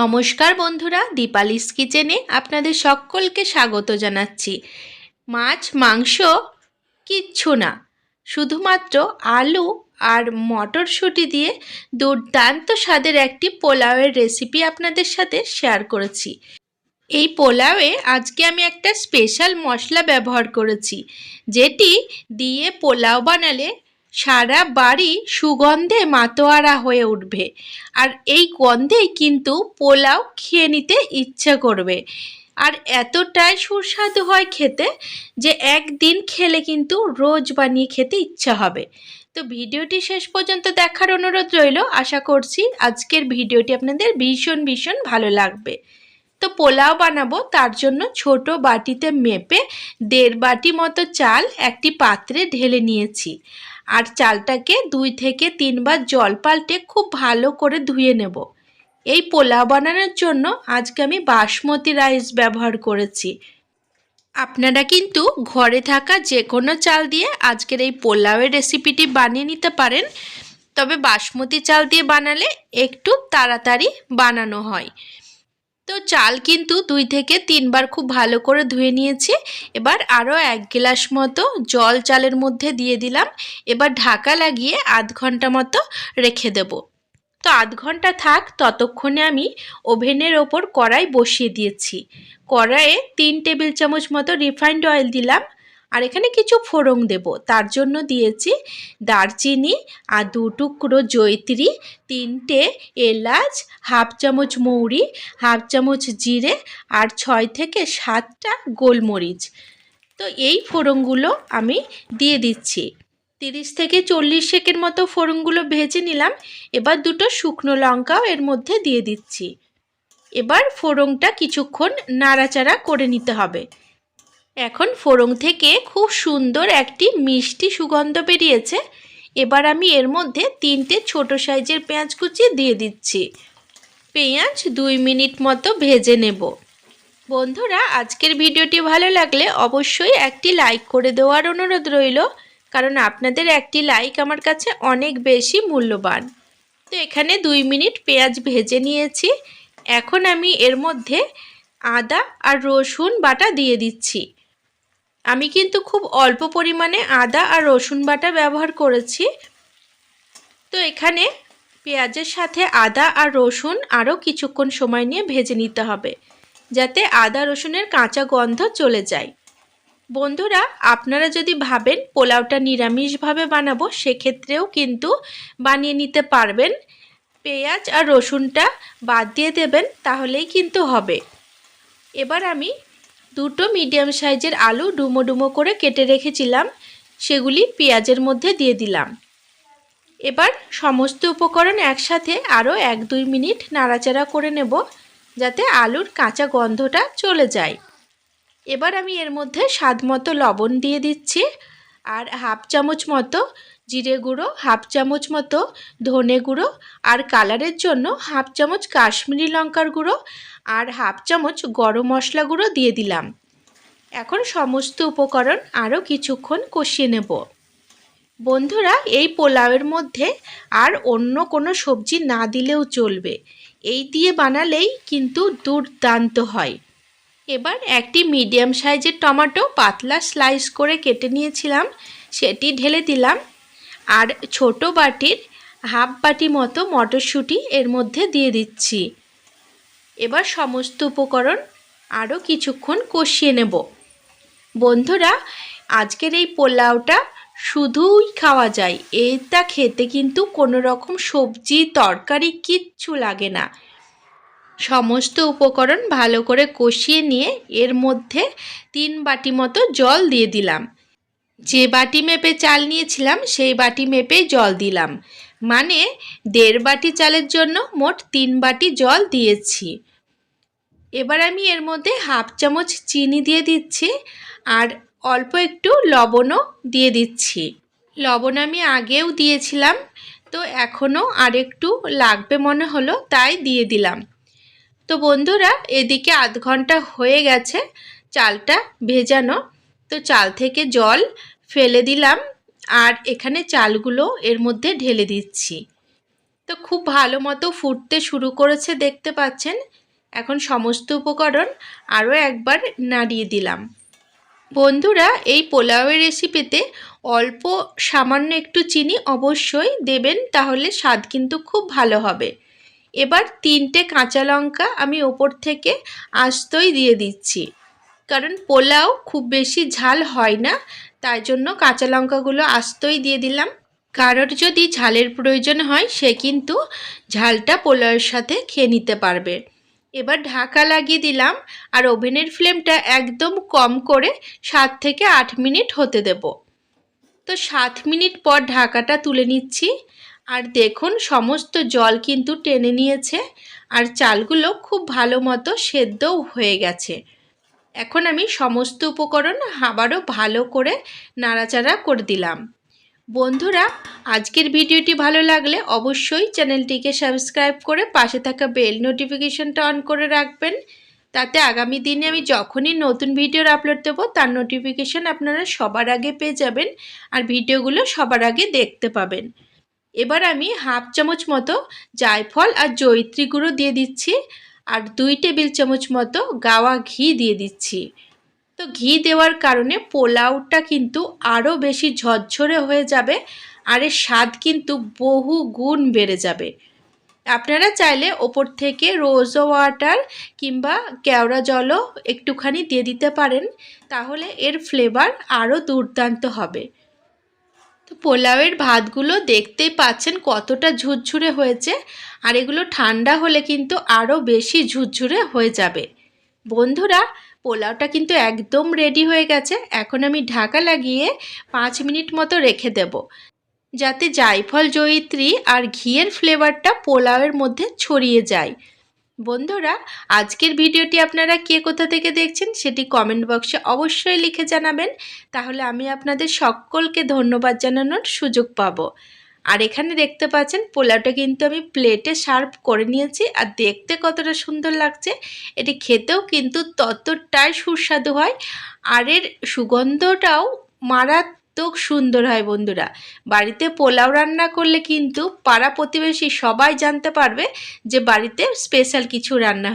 নমস্কার বন্ধুরা, দীপালিস কিচেনে আপনাদের সকলকে স্বাগত জানাচ্ছি। মাছ, মাংস কিচ্ছু না, শুধুমাত্র আলু আর মটরশুঁটি দিয়ে দুর্দান্ত স্বাদের একটি পোলাওয়ের রেসিপি আপনাদের সাথে শেয়ার করেছি। এই পোলাওয়ে আজকে আমি একটা স্পেশাল মশলা ব্যবহার করেছি, যেটি দিয়ে পোলাও বানালে সারা বাড়ি সুগন্ধে মাতোয়ারা হয়ে উঠবে। আর এই গন্ধেই কিন্তু পোলাও খেয়ে নিতে ইচ্ছা করবে। আর এতটাই সুস্বাদু হয় খেতে যে একদিন খেলে কিন্তু রোজ বানিয়ে খেতে ইচ্ছা হবে। তো ভিডিওটি শেষ পর্যন্ত দেখার অনুরোধ রইল। আশা করছি আজকের ভিডিওটি আপনাদের ভীষণ ভীষণ ভালো লাগবে। তো পোলাও বানাবো, তার জন্য ছোট বাটিতে মেপে দেড় বাটি মতো চাল একটি পাত্রে ঢেলে নিয়েছি। আর চালটাকে দুই থেকে তিনবার জল পাল্টে খুব ভালো করে ধুয়ে নেব। এই পোলাও বানানোর জন্য আজকে আমি বাসমতি রাইস ব্যবহার করেছি। আপনারা কিন্তু ঘরে থাকা যে কোনো চাল দিয়ে আজকের এই পোলাওয়ের রেসিপিটি বানিয়ে নিতে পারেন। তবে বাসমতি চাল দিয়ে বানালে একটু তাড়াতাড়ি বানানো হয়। তো চাল কিন্তু দুই থেকে তিনবার খুব ভালো করে ধুয়ে নিয়েছি। এবার আরও এক গ্লাস মতো জল চালের মধ্যে দিয়ে দিলাম। এবার ঢাকা লাগিয়ে আধ ঘণ্টা মতো রেখে দেব। তো আধ ঘণ্টা থাক, ততক্ষণে আমি ওভেনের ওপর কড়াই বসিয়ে দিয়েছি। কড়াইয়ে তিন টেবিল চামচ মতো রিফাইন্ড অয়েল দিলাম। আর এখানে কিছু ফোড়ং দেব। তার জন্য দিয়েছি দারচিনি আর দু টুকরো জৈত্রী তিনটে এলাচ, হাফ চামচ মৌরি, হাফ চামচ জিরে আর ছয় থেকে সাতটা গোলমরিচ। তো এই ফোড়নগুলো আমি দিয়ে দিচ্ছি। তিরিশ থেকে চল্লিশ সেকেন্ড মতো ফোড়নগুলো ভেজে নিলাম। এবার দুটো শুকনো লঙ্কাও এর মধ্যে দিয়ে দিচ্ছি। এবার ফোড়নটা কিছুক্ষণ নাড়াচাড়া করে নিতে হবে। এখন ফোড়ং থেকে খুব সুন্দর একটি মিষ্টি সুগন্ধ বেরিয়েছে। এবার আমি এর মধ্যে তিনটে ছোট সাইজের পেঁয়াজ কুচি দিয়ে দিচ্ছি। পেঁয়াজ দুই মিনিট মতো ভেজে নেব। বন্ধুরা, আজকের ভিডিওটি ভালো লাগলে অবশ্যই একটি লাইক করে দেওয়ার অনুরোধ রইল, কারণ আপনাদের একটি লাইক আমার কাছে অনেক বেশি মূল্যবান। তো এখানে দুই মিনিট পেঁয়াজ ভেজে নিয়েছি। এখন আমি এর মধ্যে আদা আর রসুন বাটা দিয়ে দিচ্ছি। আমি কিন্তু খুব অল্প পরিমাণে আদা আর রসুন বাটা ব্যবহার করেছি। তো এখানে পেঁয়াজের সাথে আদা আর রসুন আরও কিছুক্ষণ সময় নিয়ে ভেজে নিতে হবে, যাতে আদা রসুনের কাঁচা গন্ধ চলে যায়। বন্ধুরা, আপনারা যদি ভাবেন পোলাওটা নিরামিষভাবে বানাবো, সেক্ষেত্রেও কিন্তু বানিয়ে নিতে পারবেন। পেঁয়াজ আর রসুনটা বাদ দিয়ে দেবেন, তাহলেই কিন্তু হবে। এবার আমি দুটো মিডিয়াম সাইজের আলু ডুমো ডুমো করে কেটে রেখেছিলাম। সেগুলি পেঁয়াজের মধ্যে দিয়ে দিলাম। এবার সমস্ত উপকরণ একসাথে আরও এক দুই মিনিট নাড়াচাড়া করে নেব, যাতে আলুর কাঁচা গন্ধটা চলে যায়। এবার আমি এর মধ্যে স্বাদ মতো লবণ দিয়ে দিচ্ছি, আর হাফ চামচ মতো জিরে গুঁড়ো, হাফ চামচ মতো ধনে গুঁড়ো আর কালারের জন্য হাফ চামচ কাশ্মীরি লঙ্কার গুঁড়ো আর হাফ চামচ গরম মশলা গুঁড়ো দিয়ে দিলাম। এখন সমস্ত উপকরণ আরও কিছুক্ষণ কষিয়ে নেব। বন্ধুরা, এই পোলাওয়ের মধ্যে আর অন্য কোনো সবজি না দিলেও চলবে। এই দিয়ে বানালেই কিন্তু দুর্দান্ত হয়। এবার একটি মিডিয়াম সাইজের টমেটো পাতলা স্লাইস করে কেটে নিয়েছিলাম, সেটি ঢেলে দিলাম। আর ছোট বাটির হাফ বাটি মতো মটরশুঁটি এর মধ্যে দিয়ে দিচ্ছি। এবার সমস্ত উপকরণ আরও কিছুক্ষণ কষিয়ে নেব। বন্ধুরা, আজকের এই পোলাওটা শুধুই খাওয়া যায়। এটা খেতে কিন্তু কোনো রকম সবজি, তরকারি কিচ্ছু লাগে না। সমস্ত উপকরণ ভালো করে কষিয়ে নিয়ে এর মধ্যে তিন বাটি মতো জল দিয়ে দিলাম। যে বাটি মেপে চাল নিয়েছিলাম, সেই বাটি মেপে জল দিলাম। মানে দেড় বাটি চালের জন্য মোট তিন বাটি জল দিয়েছি। এবার আমি এর মধ্যে হাফ চামচ চিনি দিয়ে দিচ্ছি আর অল্প একটু লবণও দিয়ে দিচ্ছি। লবণ আমি আগেও দিয়েছিলাম, তো এখনও আরেকটু লাগবে মনে হলো, তাই দিয়ে দিলাম। তো বন্ধুরা, এদিকে আধ ঘণ্টা হয়ে গেছে, চালটা ভেজানো। তো চাল থেকে জল ফেলে দিলাম আর এখানে চালগুলো এর মধ্যে ঢেলে দিচ্ছি। তো খুব ভালো মতো ফুটতে শুরু করেছে দেখতে পাচ্ছেন। এখন সমস্ত উপকরণ আরও একবার নাড়িয়ে দিলাম। বন্ধুরা, এই পোলাওয়ের রেসিপিতে অল্প সামান্য একটু চিনি অবশ্যই দেবেন, তাহলে স্বাদ কিন্তু খুব ভালো হবে। এবার তিনটে কাঁচা লঙ্কা আমি ওপর থেকে আস্তই দিয়ে দিচ্ছি। কারণ পোলাও খুব বেশি ঝাল হয় না তাই জন্য কাঁচা লঙ্কাগুলো আস্তই দিয়ে দিলাম। কারোর যদি ঝালের প্রয়োজন হয়, সে কিন্তু ঝালটা পোলাওয়ের সাথে খেয়ে নিতে পারবে। এবার ঢাকা লাগিয়ে দিলাম আর ওভেনের ফ্লেমটা একদম কম করে সাত থেকে আট মিনিট হতে দেব। তো সাত মিনিট পর ঢাকাটা তুলে নিচ্ছি। আর দেখুন, সমস্ত জল কিন্তু টেনে নিয়েছে। আর চালগুলো খুব ভালো মতো সেদ্ধও হয়ে গেছে। এখন আমি সমস্ত উপকরণ আবারও ভালো করে নাড়াচাড়া করে দিলাম। বন্ধুরা, আজকের ভিডিওটি ভালো লাগলে অবশ্যই চ্যানেলটিকে সাবস্ক্রাইব করে পাশে থাকা বেল নোটিফিকেশনটা অন করে রাখবেন। তাতে আগামী দিনে আমি যখনই নতুন ভিডিওর আপলোড দেবো, তার নোটিফিকেশান আপনারা সবার আগে পেয়ে যাবেন আর ভিডিওগুলো সবার আগে দেখতে পাবেন। এবার আমি হাফ চামচ মতো জায়ফল আর জৈত্রী গুঁড়ো দিয়ে দিচ্ছি। আর দুই টেবিল চামচ মতো গাওয়া ঘি দিয়ে দিচ্ছি। তো ঘি দেওয়ার কারণে পোলাওটা কিন্তু আরও বেশি ঝরঝরে হয়ে যাবে আর এর স্বাদ কিন্তু বহু গুণ বেড়ে যাবে। আপনারা চাইলে ওপর থেকে রোজ ওয়াটার কিংবা কেওড়া জলও একটুখানি দিয়ে দিতে পারেন, তাহলে এর ফ্লেভার আরও দুর্দান্ত হবে। পোলাওয়ের ভাতগুলো দেখতেই পাচ্ছেন কতটা ঝুরঝুরে হয়েছে। আর এগুলো ঠান্ডা হলে কিন্তু আরও বেশি ঝুরঝুরে হয়ে যাবে। বন্ধুরা, পোলাওটা কিন্তু একদম রেডি হয়ে গেছে। এখন আমি ঢাকা লাগিয়ে পাঁচ মিনিট মতো রেখে দেব। যাতে জায়ফল, জয়িত্রী আর ঘিয়ের ফ্লেভারটা পোলাওয়ের মধ্যে ছড়িয়ে যায়। বন্ধুরা, আজকের ভিডিওটি আপনারা কে কোথা থেকে দেখছেন সেটি কমেন্ট বক্সে অবশ্যই লিখে জানাবেন। তাহলে আমি আপনাদের সকলকে ধন্যবাদ জানানোর সুযোগ পাবো। আর এখানে দেখতে পাচ্ছেন, পোলাওটা কিন্তু আমি প্লেটে সার্ভ করে নিয়েছি আর দেখতে কতটা সুন্দর লাগছে। এটি খেতেও কিন্তু ততটাই সুস্বাদু হয়। আর এর সুগন্ধটাও মারাত্মক সুন্দর হয় বন্ধুরা। বাড়িতে পোলাও রান্না করলে কিন্তু পাড়া প্রতিবেশী সবাই জানতে পারবে যে বাড়িতে স্পেশাল কিছু রান্না